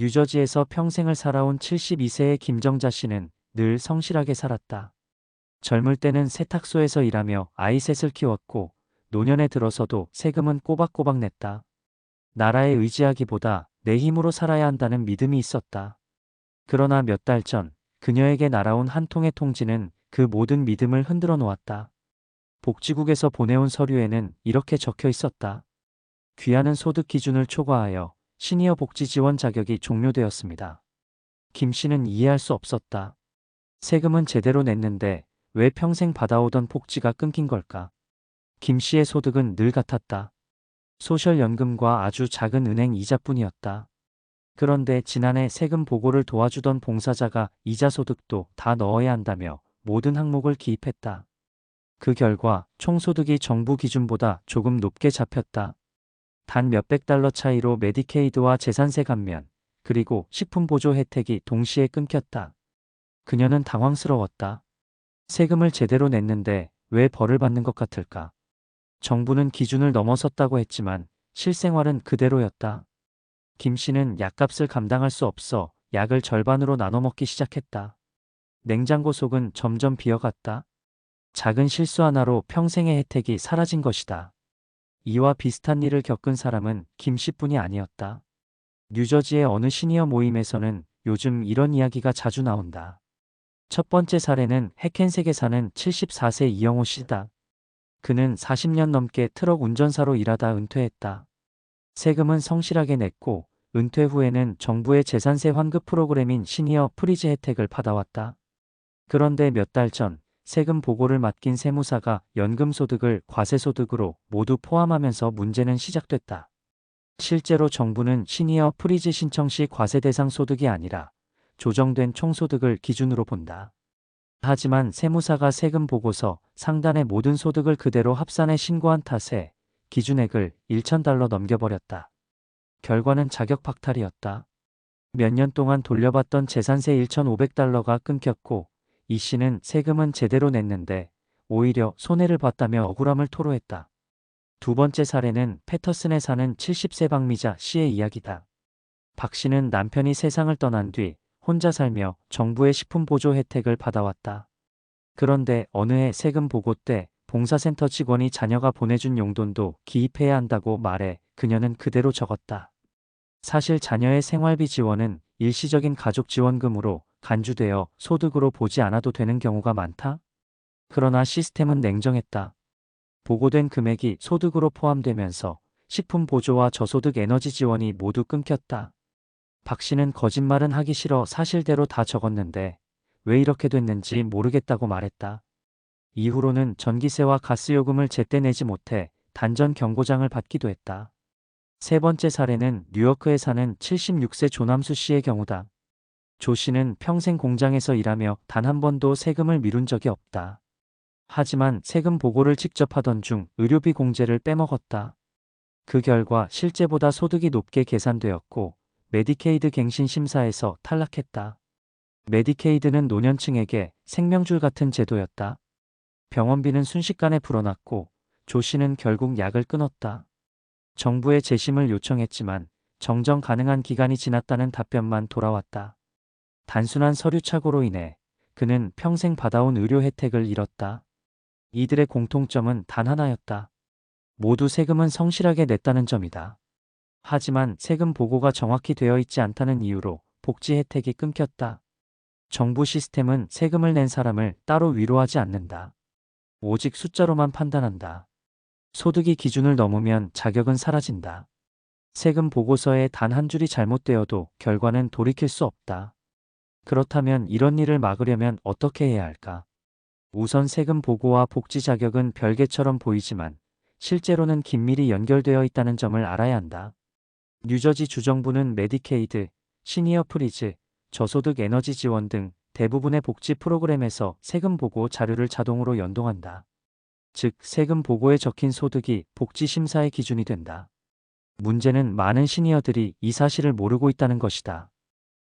뉴저지에서 평생을 살아온 72세의 김정자 씨는 늘 성실하게 살았다. 젊을 때는 세탁소에서 일하며 아이 셋을 키웠고 노년에 들어서도 세금은 꼬박꼬박 냈다. 나라에 의지하기보다 내 힘으로 살아야 한다는 믿음이 있었다. 그러나 몇 달 전 그녀에게 날아온 한 통의 통지는 그 모든 믿음을 흔들어 놓았다. 복지국에서 보내온 서류에는 이렇게 적혀 있었다. 귀하는 소득 기준을 초과하여 시니어 복지 지원 자격이 종료되었습니다. 김 씨는 이해할 수 없었다. 세금은 제대로 냈는데 왜 평생 받아오던 복지가 끊긴 걸까? 김 씨의 소득은 늘 같았다. 소셜연금과 아주 작은 은행 이자뿐이었다. 그런데 지난해 세금 보고를 도와주던 봉사자가 이자 소득도 다 넣어야 한다며 모든 항목을 기입했다. 그 결과 총소득이 정부 기준보다 조금 높게 잡혔다. 단 몇백 달러 차이로 메디케이드와 재산세 감면, 그리고 식품 보조 혜택이 동시에 끊겼다. 그녀는 당황스러웠다. 세금을 제대로 냈는데 왜 벌을 받는 것 같을까? 정부는 기준을 넘어섰다고 했지만 실생활은 그대로였다. 김 씨는 약값을 감당할 수 없어 약을 절반으로 나눠 먹기 시작했다. 냉장고 속은 점점 비어갔다. 작은 실수 하나로 평생의 혜택이 사라진 것이다. 이와 비슷한 일을 겪은 사람은 김 씨뿐이 아니었다. 뉴저지의 어느 시니어 모임에서는 요즘 이런 이야기가 자주 나온다. 첫 번째 사례는 해켄색에 사는 74세 이영호 씨다. 그는 40년 넘게 트럭 운전사로 일하다 은퇴했다. 세금은 성실하게 냈고 은퇴 후에는 정부의 재산세 환급 프로그램인 시니어 프리즈 혜택을 받아왔다. 그런데 몇 달 전 세금 보고를 맡긴 세무사가 연금소득을 과세소득으로 모두 포함하면서 문제는 시작됐다. 실제로 정부는 시니어 프리즈 신청 시 과세 대상 소득이 아니라 조정된 총소득을 기준으로 본다. 하지만 세무사가 세금 보고서 상단의 모든 소득을 그대로 합산해 신고한 탓에 기준액을 1천달러 넘겨버렸다. 결과는 자격 박탈이었다. 몇 년 동안 돌려받던 재산세 1,500달러가 끊겼고 이 씨는 세금은 제대로 냈는데 오히려 손해를 봤다며 억울함을 토로했다. 두 번째 사례는 패터슨에 사는 70세 박미자 씨의 이야기다. 박 씨는 남편이 세상을 떠난 뒤 혼자 살며 정부의 식품 보조 혜택을 받아왔다. 그런데 어느 해 세금 보고 때 봉사센터 직원이 자녀가 보내준 용돈도 기입해야 한다고 말해 그녀는 그대로 적었다. 사실 자녀의 생활비 지원은 일시적인 가족 지원금으로 간주되어 소득으로 보지 않아도 되는 경우가 많다? 그러나 시스템은 냉정했다. 보고된 금액이 소득으로 포함되면서 식품 보조와 저소득 에너지 지원이 모두 끊겼다. 박 씨는 거짓말은 하기 싫어 사실대로 다 적었는데 왜 이렇게 됐는지 모르겠다고 말했다. 이후로는 전기세와 가스요금을 제때 내지 못해 단전 경고장을 받기도 했다. 세 번째 사례는 뉴요크에 사는 76세 조남수 씨의 경우다. 조 씨는 평생 공장에서 일하며 단 한 번도 세금을 미룬 적이 없다. 하지만 세금 보고를 직접 하던 중 의료비 공제를 빼먹었다. 그 결과 실제보다 소득이 높게 계산되었고 메디케이드 갱신 심사에서 탈락했다. 메디케이드는 노년층에게 생명줄 같은 제도였다. 병원비는 순식간에 불어났고 조 씨는 결국 약을 끊었다. 정부에 재심을 요청했지만 정정 가능한 기간이 지났다는 답변만 돌아왔다. 단순한 서류 착오로 인해 그는 평생 받아온 의료 혜택을 잃었다. 이들의 공통점은 단 하나였다. 모두 세금은 성실하게 냈다는 점이다. 하지만 세금 보고가 정확히 되어 있지 않다는 이유로 복지 혜택이 끊겼다. 정부 시스템은 세금을 낸 사람을 따로 위로하지 않는다. 오직 숫자로만 판단한다. 소득이 기준을 넘으면 자격은 사라진다. 세금 보고서에 단 한 줄이 잘못되어도 결과는 돌이킬 수 없다. 그렇다면 이런 일을 막으려면 어떻게 해야 할까? 우선 세금 보고와 복지 자격은 별개처럼 보이지만 실제로는 긴밀히 연결되어 있다는 점을 알아야 한다. 뉴저지 주정부는 메디케이드, 시니어 프리즈, 저소득 에너지 지원 등 대부분의 복지 프로그램에서 세금 보고 자료를 자동으로 연동한다. 즉, 세금 보고에 적힌 소득이 복지 심사의 기준이 된다. 문제는 많은 시니어들이 이 사실을 모르고 있다는 것이다.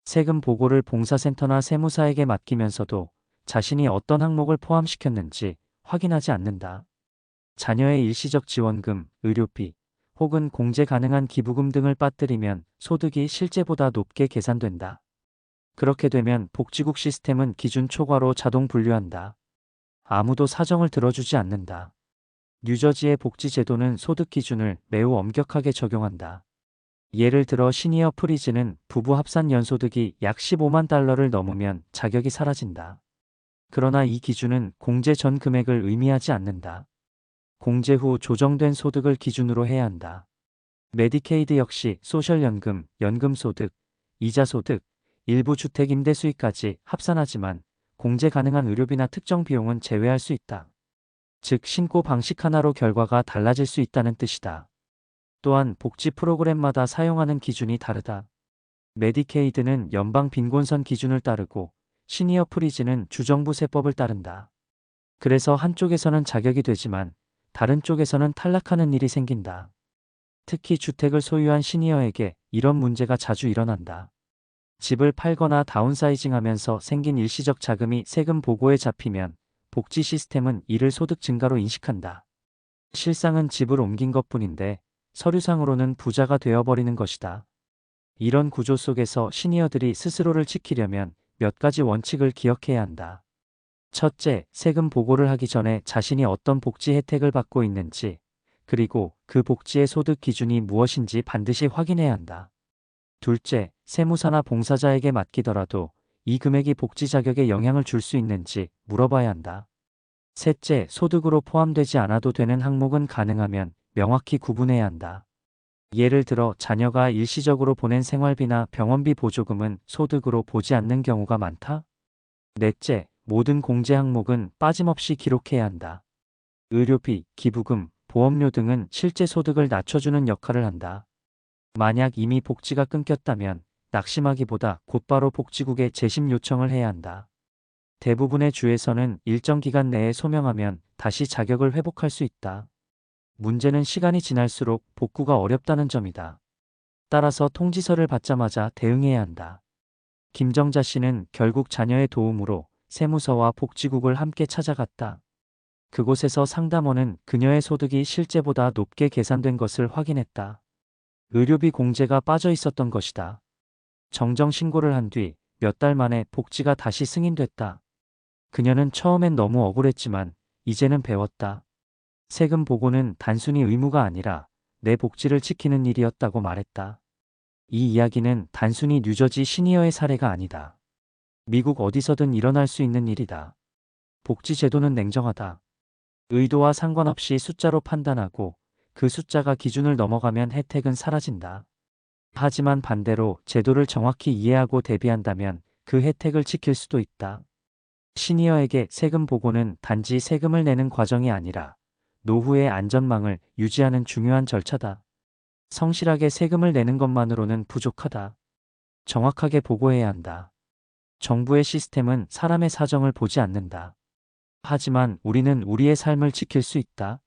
세금 보고를 봉사센터나 세무사에게 맡기면서도 자신이 어떤 항목을 포함시켰는지 확인하지 않는다. 자녀의 일시적 지원금, 의료비, 혹은 공제 가능한 기부금 등을 빠뜨리면 소득이 실제보다 높게 계산된다. 그렇게 되면 복지국 시스템은 기준 초과로 자동 분류한다. 아무도 사정을 들어주지 않는다. 뉴저지의 복지 제도는 소득 기준을 매우 엄격하게 적용한다. 예를 들어 시니어 프리즈는 부부 합산 연소득이 약 15만 달러를 넘으면 자격이 사라진다. 그러나 이 기준은 공제 전 금액을 의미하지 않는다. 공제 후 조정된 소득을 기준으로 해야 한다. 메디케이드 역시 소셜연금, 연금소득, 이자소득, 일부 주택 임대 수익까지 합산하지만 공제 가능한 의료비나 특정 비용은 제외할 수 있다. 즉 신고 방식 하나로 결과가 달라질 수 있다는 뜻이다. 또한 복지 프로그램마다 사용하는 기준이 다르다. 메디케이드는 연방 빈곤선 기준을 따르고 시니어 프리즈는 주정부 세법을 따른다. 그래서 한쪽에서는 자격이 되지만 다른 쪽에서는 탈락하는 일이 생긴다. 특히 주택을 소유한 시니어에게 이런 문제가 자주 일어난다. 집을 팔거나 다운사이징 하면서 생긴 일시적 자금이 세금 보고에 잡히면 복지 시스템은 이를 소득 증가로 인식한다. 실상은 집을 옮긴 것 뿐인데 서류상으로는 부자가 되어버리는 것이다. 이런 구조 속에서 시니어들이 스스로를 지키려면 몇 가지 원칙을 기억해야 한다. 첫째, 세금 보고를 하기 전에 자신이 어떤 복지 혜택을 받고 있는지, 그리고 그 복지의 소득 기준이 무엇인지 반드시 확인해야 한다. 둘째, 세무사나 봉사자에게 맡기더라도 이 금액이 복지 자격에 영향을 줄 수 있는지 물어봐야 한다. 셋째, 소득으로 포함되지 않아도 되는 항목은 가능하면 명확히 구분해야 한다. 예를 들어 자녀가 일시적으로 보낸 생활비나 병원비 보조금은 소득으로 보지 않는 경우가 많다. 넷째, 모든 공제 항목은 빠짐없이 기록해야 한다. 의료비, 기부금, 보험료 등은 실제 소득을 낮춰주는 역할을 한다. 만약 이미 복지가 끊겼다면 낙심하기보다 곧바로 복지국에 재심 요청을 해야 한다. 대부분의 주에서는 일정 기간 내에 소명하면 다시 자격을 회복할 수 있다. 문제는 시간이 지날수록 복구가 어렵다는 점이다. 따라서 통지서를 받자마자 대응해야 한다. 김정자 씨는 결국 자녀의 도움으로 세무서와 복지국을 함께 찾아갔다. 그곳에서 상담원은 그녀의 소득이 실제보다 높게 계산된 것을 확인했다. 의료비 공제가 빠져 있었던 것이다. 정정 신고를 한 뒤 몇 달 만에 복지가 다시 승인됐다. 그녀는 처음엔 너무 억울했지만 이제는 배웠다. 세금 보고는 단순히 의무가 아니라 내 복지를 지키는 일이었다고 말했다. 이 이야기는 단순히 뉴저지 시니어의 사례가 아니다. 미국 어디서든 일어날 수 있는 일이다. 복지 제도는 냉정하다. 의도와 상관없이 숫자로 판단하고 그 숫자가 기준을 넘어가면 혜택은 사라진다. 하지만 반대로 제도를 정확히 이해하고 대비한다면 그 혜택을 지킬 수도 있다. 시니어에게 세금 보고는 단지 세금을 내는 과정이 아니라 노후의 안전망을 유지하는 중요한 절차다. 성실하게 세금을 내는 것만으로는 부족하다. 정확하게 보고해야 한다. 정부의 시스템은 사람의 사정을 보지 않는다. 하지만 우리는 우리의 삶을 지킬 수 있다.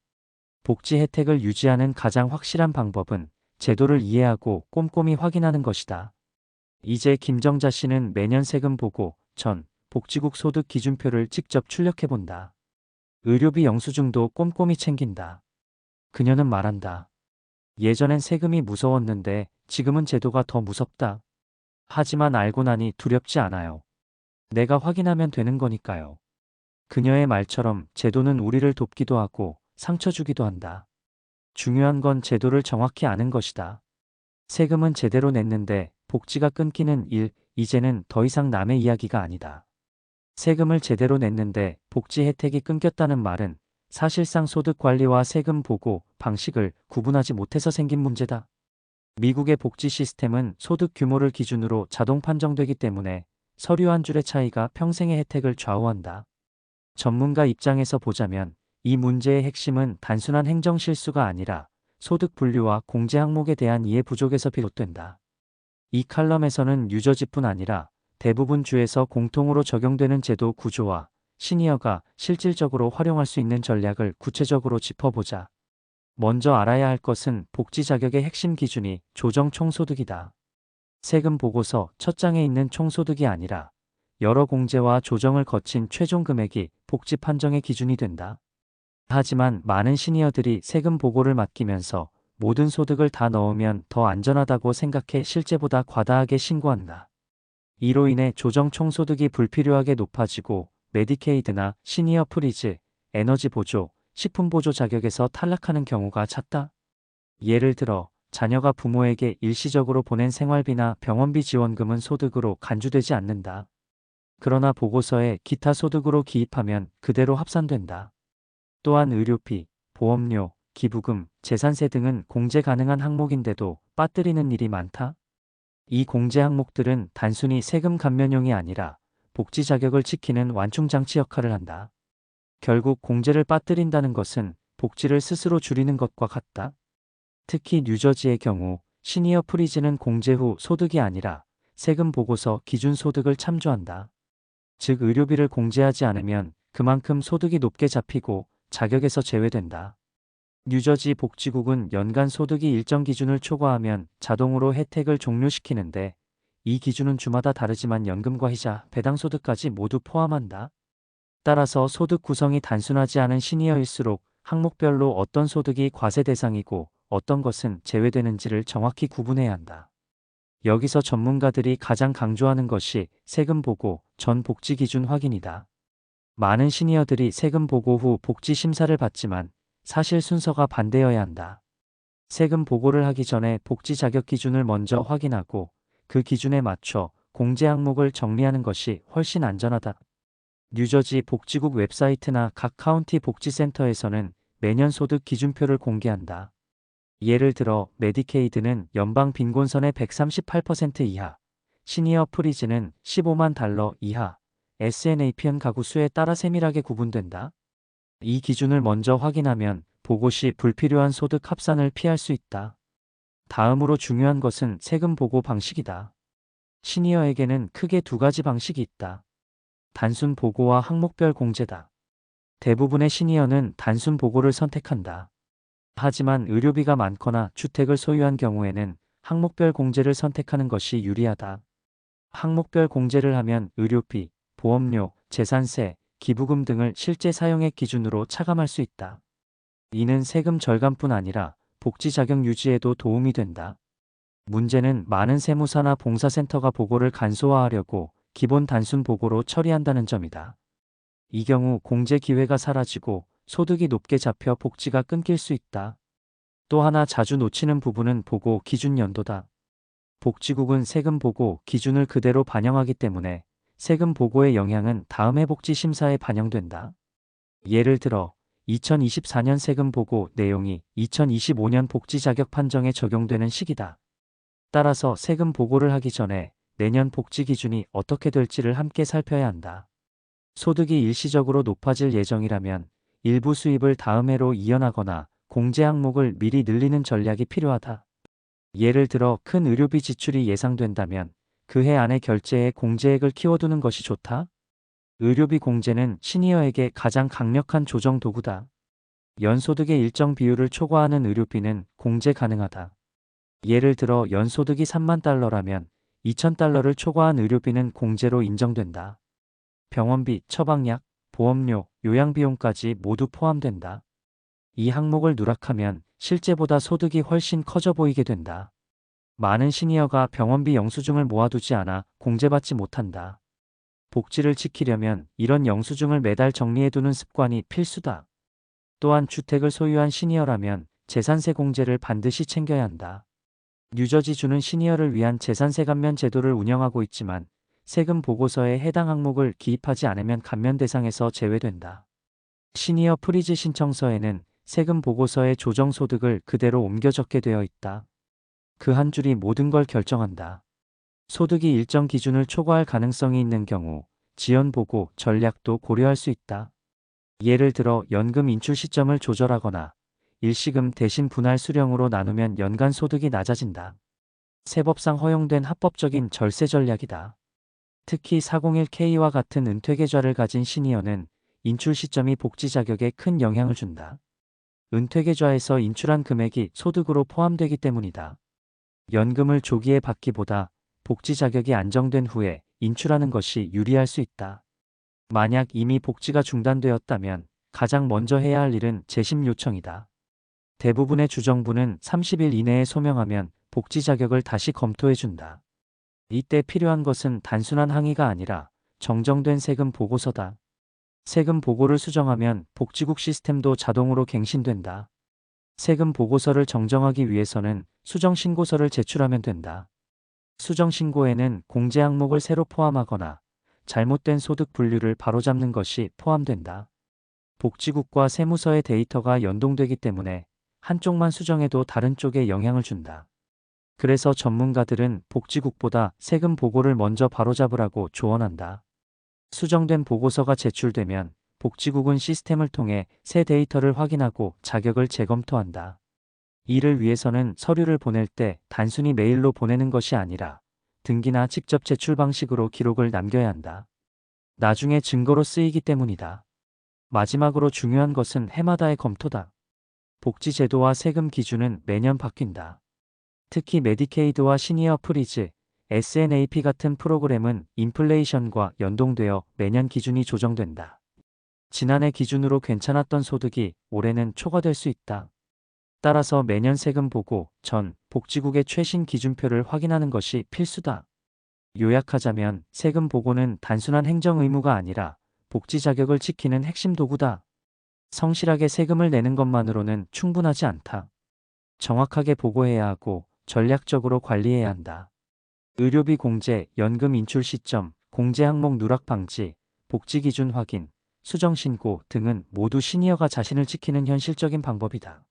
복지 혜택을 유지하는 가장 확실한 방법은 제도를 이해하고 꼼꼼히 확인하는 것이다. 이제 김정자 씨는 매년 세금 보고 전 복지국 소득 기준표를 직접 출력해 본다. 의료비 영수증도 꼼꼼히 챙긴다. 그녀는 말한다. 예전엔 세금이 무서웠는데 지금은 제도가 더 무섭다. 하지만 알고 나니 두렵지 않아요. 내가 확인하면 되는 거니까요. 그녀의 말처럼 제도는 우리를 돕기도 하고 상처 주기도 한다. 중요한 건 제도를 정확히 아는 것이다. 세금은 제대로 냈는데 복지가 끊기는 일, 이제는 더 이상 남의 이야기가 아니다. 세금을 제대로 냈는데 복지 혜택이 끊겼다는 말은 사실상 소득 관리와 세금 보고 방식을 구분하지 못해서 생긴 문제다. 미국의 복지 시스템은 소득 규모를 기준으로 자동 판정되기 때문에 서류 한 줄의 차이가 평생의 혜택을 좌우한다. 전문가 입장에서 보자면 이 문제의 핵심은 단순한 행정 실수가 아니라 소득 분류와 공제 항목에 대한 이해 부족에서 비롯된다. 이 칼럼에서는 뉴저지뿐 아니라 대부분 주에서 공통으로 적용되는 제도 구조와 시니어가 실질적으로 활용할 수 있는 전략을 구체적으로 짚어보자. 먼저 알아야 할 것은 복지 자격의 핵심 기준이 조정 총소득이다. 세금 보고서 첫 장에 있는 총소득이 아니라 여러 공제와 조정을 거친 최종 금액이 복지 판정의 기준이 된다. 하지만 많은 시니어들이 세금 보고를 맡기면서 모든 소득을 다 넣으면 더 안전하다고 생각해 실제보다 과다하게 신고한다. 이로 인해 조정 총소득이 불필요하게 높아지고 메디케이드나 시니어 프리즈, 에너지 보조, 식품 보조 자격에서 탈락하는 경우가 잦다. 예를 들어 자녀가 부모에게 일시적으로 보낸 생활비나 병원비 지원금은 소득으로 간주되지 않는다. 그러나 보고서에 기타 소득으로 기입하면 그대로 합산된다. 또한 의료비, 보험료, 기부금, 재산세 등은 공제 가능한 항목인데도 빠뜨리는 일이 많다. 이 공제 항목들은 단순히 세금 감면용이 아니라 복지 자격을 지키는 완충장치 역할을 한다. 결국 공제를 빠뜨린다는 것은 복지를 스스로 줄이는 것과 같다. 특히 뉴저지의 경우 시니어 프리즈는 공제 후 소득이 아니라 세금 보고서 기준 소득을 참조한다. 즉 의료비를 공제하지 않으면 그만큼 소득이 높게 잡히고 자격에서 제외된다. 뉴저지 복지국은 연간 소득이 일정 기준을 초과하면 자동으로 혜택을 종료시키는데 이 기준은 주마다 다르지만 연금과 이자, 배당소득까지 모두 포함한다. 따라서 소득 구성이 단순하지 않은 시니어일수록 항목별로 어떤 소득이 과세 대상이고 어떤 것은 제외되는지를 정확히 구분해야 한다. 여기서 전문가들이 가장 강조하는 것이 세금 보고 전 복지 기준 확인이다. 많은 시니어들이 세금 보고 후 복지 심사를 받지만 사실 순서가 반대여야 한다. 세금 보고를 하기 전에 복지 자격 기준을 먼저 확인하고 그 기준에 맞춰 공제 항목을 정리하는 것이 훨씬 안전하다. 뉴저지 복지국 웹사이트나 각 카운티 복지센터에서는 매년 소득 기준표를 공개한다. 예를 들어 메디케이드는 연방 빈곤선의 138% 이하, 시니어 프리즈는 15만 달러 이하, SNAP는 가구 수에 따라 세밀하게 구분된다. 이 기준을 먼저 확인하면 보고 시 불필요한 소득 합산을 피할 수 있다. 다음으로 중요한 것은 세금 보고 방식이다. 시니어에게는 크게 두 가지 방식이 있다. 단순 보고와 항목별 공제다. 대부분의 시니어는 단순 보고를 선택한다. 하지만 의료비가 많거나 주택을 소유한 경우에는 항목별 공제를 선택하는 것이 유리하다. 항목별 공제를 하면 의료비, 보험료, 재산세, 기부금 등을 실제 사용액 기준으로 차감할 수 있다. 이는 세금 절감뿐 아니라 복지 자격 유지에도 도움이 된다. 문제는 많은 세무사나 봉사센터가 보고를 간소화하려고 기본 단순 보고로 처리한다는 점이다. 이 경우 공제 기회가 사라지고 소득이 높게 잡혀 복지가 끊길 수 있다. 또 하나 자주 놓치는 부분은 보고 기준 연도다. 복지국은 세금 보고 기준을 그대로 반영하기 때문에 세금 보고의 영향은 다음 해 복지 심사에 반영된다. 예를 들어 2024년 세금 보고 내용이 2025년 복지 자격 판정에 적용되는 시기다. 따라서 세금 보고를 하기 전에 내년 복지 기준이 어떻게 될지를 함께 살펴야 한다. 소득이 일시적으로 높아질 예정이라면 일부 수입을 다음 해로 이연하거나 공제 항목을 미리 늘리는 전략이 필요하다. 예를 들어 큰 의료비 지출이 예상된다면 그 해 안에 결제에 공제액을 키워두는 것이 좋다. 의료비 공제는 시니어에게 가장 강력한 조정 도구다. 연소득의 일정 비율을 초과하는 의료비는 공제 가능하다. 예를 들어 연소득이 3만 달러라면 2천 달러를 초과한 의료비는 공제로 인정된다. 병원비, 처방약, 보험료, 요양비용까지 모두 포함된다. 이 항목을 누락하면 실제보다 소득이 훨씬 커져 보이게 된다. 많은 시니어가 병원비 영수증을 모아두지 않아 공제받지 못한다. 복지를 지키려면 이런 영수증을 매달 정리해두는 습관이 필수다. 또한 주택을 소유한 시니어라면 재산세 공제를 반드시 챙겨야 한다. 뉴저지 주는 시니어를 위한 재산세 감면 제도를 운영하고 있지만 세금 보고서에 해당 항목을 기입하지 않으면 감면 대상에서 제외된다. 시니어 프리즈 신청서에는 세금 보고서의 조정 소득을 그대로 옮겨 적게 되어 있다. 그 한 줄이 모든 걸 결정한다. 소득이 일정 기준을 초과할 가능성이 있는 경우 지연 보고 전략도 고려할 수 있다. 예를 들어 연금 인출 시점을 조절하거나 일시금 대신 분할 수령으로 나누면 연간 소득이 낮아진다. 세법상 허용된 합법적인 절세 전략이다. 특히 401K와 같은 은퇴 계좌를 가진 시니어는 인출 시점이 복지 자격에 큰 영향을 준다. 은퇴 계좌에서 인출한 금액이 소득으로 포함되기 때문이다. 연금을 조기에 받기보다 복지 자격이 안정된 후에 인출하는 것이 유리할 수 있다. 만약 이미 복지가 중단되었다면 가장 먼저 해야 할 일은 재심 요청이다. 대부분의 주정부는 30일 이내에 소명하면 복지 자격을 다시 검토해준다. 이때 필요한 것은 단순한 항의가 아니라 정정된 세금 보고서다. 세금 보고를 수정하면 복지국 시스템도 자동으로 갱신된다. 세금 보고서를 정정하기 위해서는 수정 신고서를 제출하면 된다. 수정 신고에는 공제 항목을 새로 포함하거나 잘못된 소득 분류를 바로잡는 것이 포함된다. 복지국과 세무서의 데이터가 연동되기 때문에 한쪽만 수정해도 다른 쪽에 영향을 준다. 그래서 전문가들은 복지국보다 세금 보고를 먼저 바로잡으라고 조언한다. 수정된 보고서가 제출되면 복지국은 시스템을 통해 새 데이터를 확인하고 자격을 재검토한다. 이를 위해서는 서류를 보낼 때 단순히 메일로 보내는 것이 아니라 등기나 직접 제출 방식으로 기록을 남겨야 한다. 나중에 증거로 쓰이기 때문이다. 마지막으로 중요한 것은 해마다의 검토다. 복지 제도와 세금 기준은 매년 바뀐다. 특히 메디케이드와 시니어 프리즈, SNAP 같은 프로그램은 인플레이션과 연동되어 매년 기준이 조정된다. 지난해 기준으로 괜찮았던 소득이 올해는 초과될 수 있다. 따라서 매년 세금 보고 전 복지국의 최신 기준표를 확인하는 것이 필수다. 요약하자면 세금 보고는 단순한 행정 의무가 아니라 복지 자격을 지키는 핵심 도구다. 성실하게 세금을 내는 것만으로는 충분하지 않다. 정확하게 보고해야 하고 전략적으로 관리해야 한다. 의료비 공제, 연금 인출 시점, 공제 항목 누락 방지, 복지 기준 확인, 수정 신고 등은 모두 시니어가 자신을 지키는 현실적인 방법이다.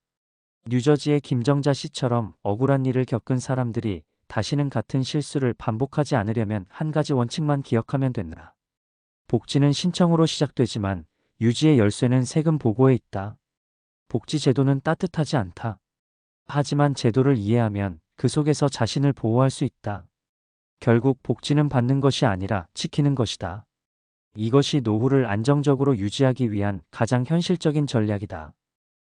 뉴저지의 김정자 씨처럼 억울한 일을 겪은 사람들이 다시는 같은 실수를 반복하지 않으려면 한 가지 원칙만 기억하면 된다. 복지는 신청으로 시작되지만 유지의 열쇠는 세금 보고에 있다. 복지 제도는 따뜻하지 않다. 하지만 제도를 이해하면 그 속에서 자신을 보호할 수 있다. 결국 복지는 받는 것이 아니라 지키는 것이다. 이것이 노후를 안정적으로 유지하기 위한 가장 현실적인 전략이다.